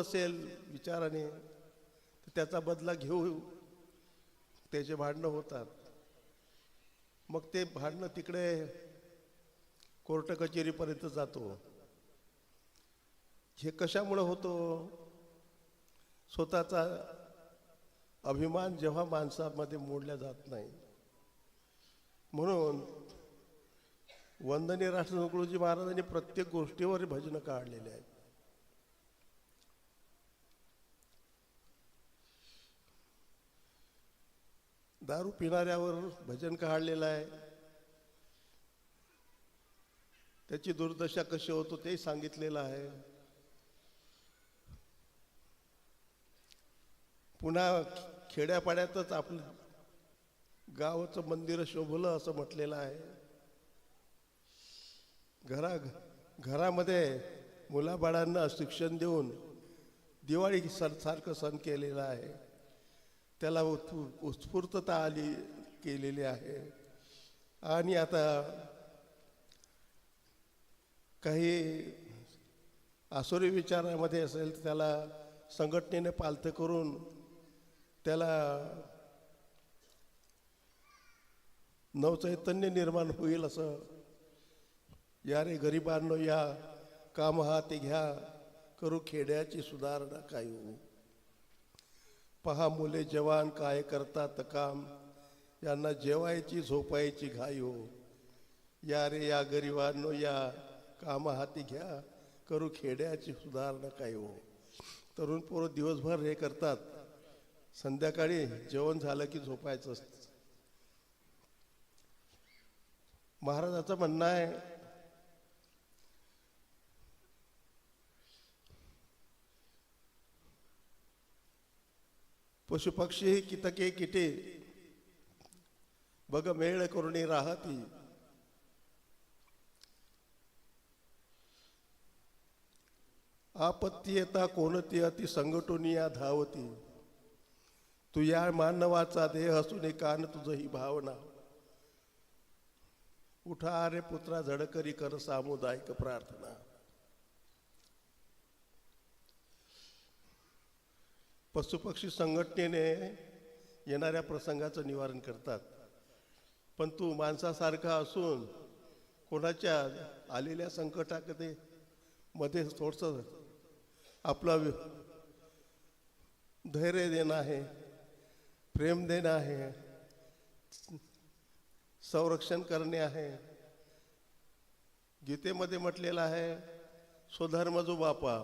असेल विचाराने तर त्याचा बदला घेऊ. त्याचे भांडणं होतात. मग ते भांडणं तिकडे कोर्ट कचेरीपर्यंत जातो. हे कशामुळं होतो? स्वतःचा अभिमान जेव्हा माणसामध्ये मोडला जात नाही. म्हणून वंदनीय राष्ट्र महाराजांनी प्रत्येक गोष्टीवर भजनं काढलेली आहेत. दारू पिणाऱ्यावर भजन काढलेलं आहे. त्याची दुर्दशा कशी होतो ते सांगितलेलं आहे. पुन्हा खेड्यापाड्यातच आपलं गावाचं मंदिर शोभलं असं म्हटलेलं आहे. घरा घरामध्ये मुलाबाळांना शिक्षण देऊन दिवाळी सण सारखं सण केलेला आहे. त्याला उत्फु- उत्स्फूर्तता आली केलेली आहे. आणि आता काही आसुरी विचारामध्ये असेल तर त्याला संघटनेने पालथं करून त्याला नवचैतन्य निर्माण होईल असं या रे गरिबांनो या काम हाती घ्या करू खेड्याची सुधारणा काय होऊ. पहा मुले जवान काय करतात काम. यांना जेवायची झोपायची घाई हो. या रे या गरिबांनो या काम हाती घ्या. करू खेड्याची सुधारणा काय हो. तरुण पोरं दिवसभर हे करतात. संध्याकाळी जेवण झालं की झोपायचं असतं. महाराजाचं म्हणणं आहे पशुपक्षी कितके किटे बघ मेळ करुणी राहती आपत्ती येता कोणती अति संघटून या धावती तू या मानवाचा देह असून कान तुझ ही भावना उठा रे पुत्रा झडकरी कर सामुदायिक प्रार्थना पशुपक्षी संघटनेने येणाऱ्या प्रसंगाचं निवारण करतात. पण तू माणसासारखा असून कोणाच्या आलेल्या संकटाकडे मध्ये थोडंसं आपला धैर्य देणं आहे प्रेम देणं आहे संरक्षण करणे आहे. गीतेमध्ये म्हटलेलं आहे स्वधर्म जो बापा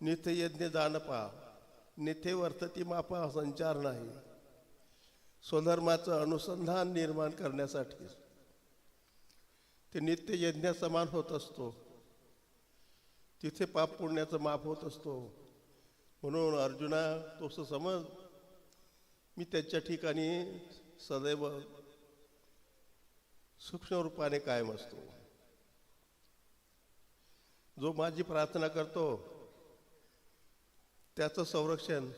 नित्य यज्ञ दानपा निथे वर्तती मापा संचार नाही. स्वधर्माचं अनुसंधान निर्माण करण्यासाठी. ते नित्य यज्ञ समान होत असतो. तिथे पाप पुण्याचं माप होत असतो. म्हणून अर्जुना तसं समज मी त्याच्या ठिकाणी सदैव सूक्ष्म रूपाने कायम असतो. जो माझी प्रार्थना करतो त्याचं संरक्षण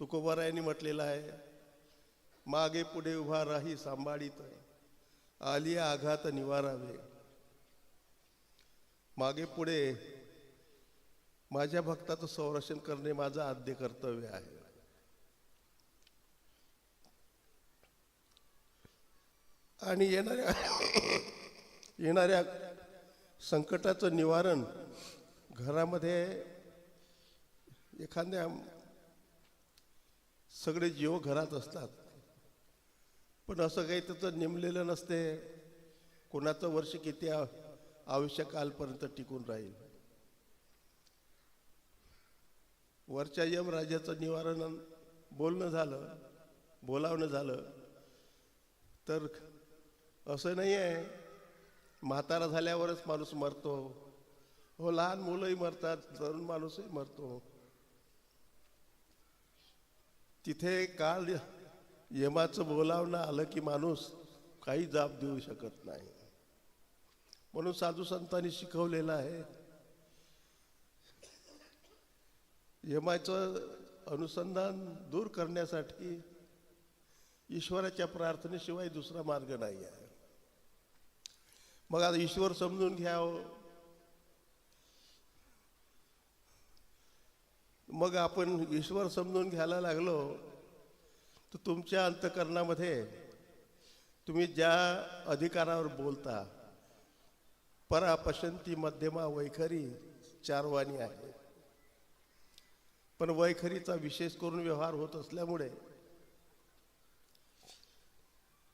तुकोबारायांनी म्हटलेलं आहे. मागे पुढे उभा राही सांभाळीत आली आघात निवारावे. मागे पुढे माझ्या भक्ताचं संरक्षण करणे माझं आद्य कर्तव्य आहे. आणि येणाऱ्या येणाऱ्या संकटाचं निवारण घरामध्ये एखाद्या सगळे जीव घरात असतात. पण असं काही त्याचं नेमलेलं नसते. कोणाचं वर्ष किती आ- आयुष्यकालपर्यंत टिकून राहील. वरच्या यम राजाचं निवारण बोलणं झालं बोलावणं झालं तर असं नाही आहे. म्हातारा झाल्यावरच माणूस मरतो. हो लहान मुलंही मरतात तरुण माणूसही मरतो. तिथे काल यमाचं बोलावणं आलं की माणूस काही जाब देऊ शकत नाही. म्हणून साधू संतांनी शिकवलेलं आहे. यमाचं अनुसंधान दूर करण्यासाठी ईश्वराच्या प्रार्थनेशिवाय दुसरा मार्ग नाही आहे. मग आता ईश्वर समजून घ्यावं. मग आपण ईश्वर समजून घ्यायला लागलो तर तुमच्या अंतकरणामध्ये तुम्ही ज्या अधिकारावर बोलता परा पशंती मध्यमा वैखरी चारवाणी आहे. पण वैखरीचा विशेष करून व्यवहार होत असल्यामुळे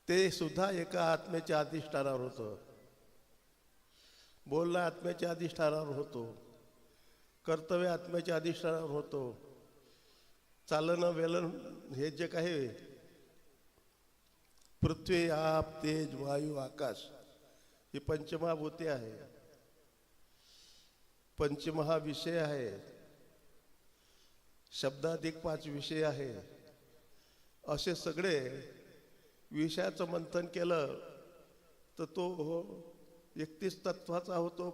ते सुद्धा एका आत्म्याच्या अधिष्ठानावर होतं. बोलणं आत्म्याच्या अधिष्ठानावर होतो. कर्तव्य आत्म्याच्या अधिष्ठानावर होतो. चालणं वेलन हे जे काही पृथ्वी आप तेज वायू आकाश ही पंचमहाभूते आहे. पंचमहा विषय आहे. शब्दाधिक पाच विषय आहे. असे सगळे विषयाचं मंथन केलं तर तो हो, एकतीस तत्वाचा होतो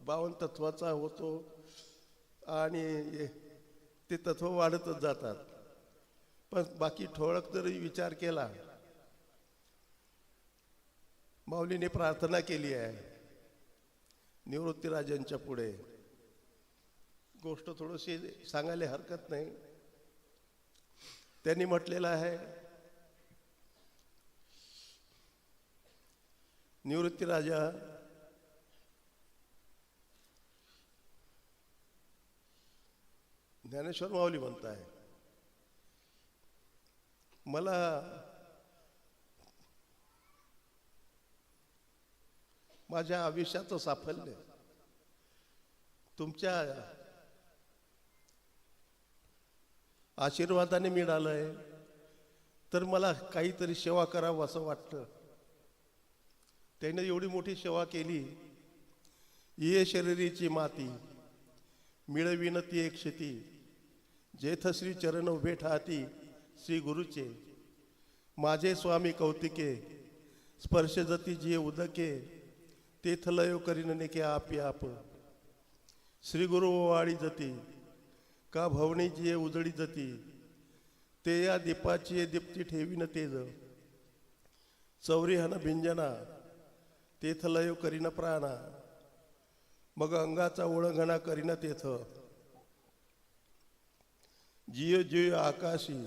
बावन्न तत्वाचा होतो आणि ते तत्व वाढतच जातात. पण बाकी ठोळक जरी विचार केला माऊलीने प्रार्थना केली आहे. निवृत्तीराजांच्या पुढे. गोष्ट थोडीशी सांगायला हरकत नाही. त्यांनी म्हटलेलं आहे निवृत्ती ज्ञानेश्वर माऊली म्हणताय. मला माझ्या आयुष्याचं साफल्य तुमच्या आशीर्वादाने मिळालंय तर मला काहीतरी सेवा करावं असं वाटतं त्याने एवढी मोठी सेवा केली. ये शरीरीची माती मिळविन ती एक शेती. जेथ श्री चरण उभे ठाती श्री गुरुचे. माझे स्वामी कौतिके स्पर्श जती जे उदके तेथ लयो करीन नेके आपी आप. श्री गुरु ओवाळी जती का भवणी जी उजळी जती ते या दीपाची दीप्ती ठेवीन तेज. चौरी हन भिंजना तेथ लयो करीन प्राणा. मग अंगाचा ओळंघणा करीन तेथ. जिय जिय आकाशी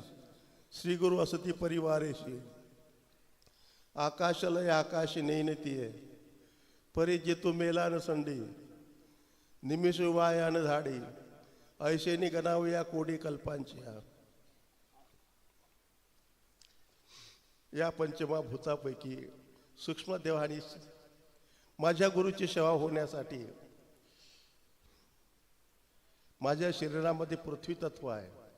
श्री गुरु असती परिवारेशी. आकाशालय आकाशी नेनतीये परी जेतू मेलान संडी निमिष वायान झाडी ऐशेनी गणाव या कोडी कल्पांची या पंचमाभूतापैकी सूक्ष्म देवानी माझ्या गुरुची सेवा होण्यासाठी माझ्या शरीरामध्ये पृथ्वी तत्व आहे.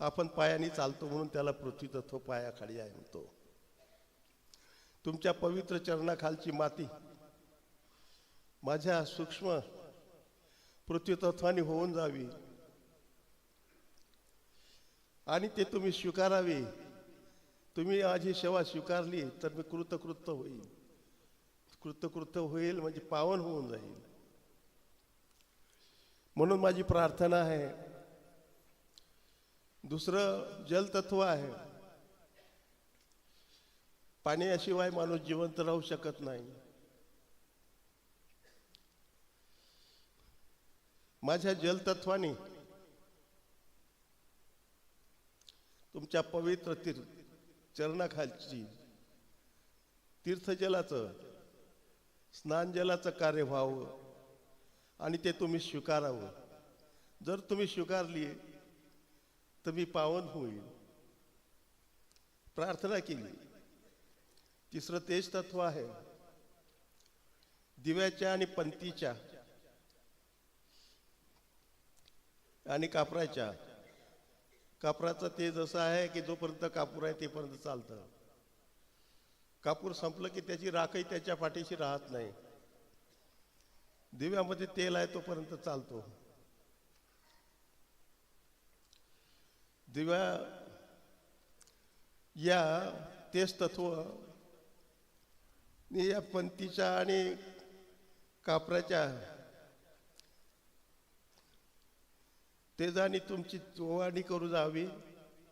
आपण पायाने चालतो म्हणून त्याला पृथ्वी तत्व पायाखाली आहे म्हणतो. तुमच्या पवित्र चरणाखालची माती माझ्या सूक्ष्म पृथ्वी तत्वाने होऊन जावी. आणि ते तुम्ही स्वीकारावे. तुम्ही माझी सेवा स्वीकारली तर मी कृतकृत्य होईल कृतकृत्य होईल म्हणजे पावन होऊन जाईल. म्हणून माझी प्रार्थना आहे दुसरं जलतत्व आहे. पाण्याशिवाय माणूस जिवंत राहू शकत नाही. माझ्या जलतत्वाने तुमच्या पवित्र तीर्थ चरणाखालची तीर्थजलाचं स्नानजलाचं कार्य व्हावं आणि ते तुम्ही स्वीकारावं. जर तुम्ही स्वीकारली तर मी पावन होईल प्रार्थना केली. तिसरं तेज तत्व आहे. दिव्याच्या आणि पंतीच्या आणि कापराच्या. कापराचं तेज असं आहे की जोपर्यंत कापूर आहे तेपर्यंत चालतं. कापूर संपलं की त्याची राखही त्याच्या पाठीशी राहत नाही. दिव्यामध्ये तेल आहे तोपर्यंत चालतो. दिव्या या तेच तत्व या पंतीच्या आणि कापराच्या तेजाने तुमची चोवाणी करू जावी.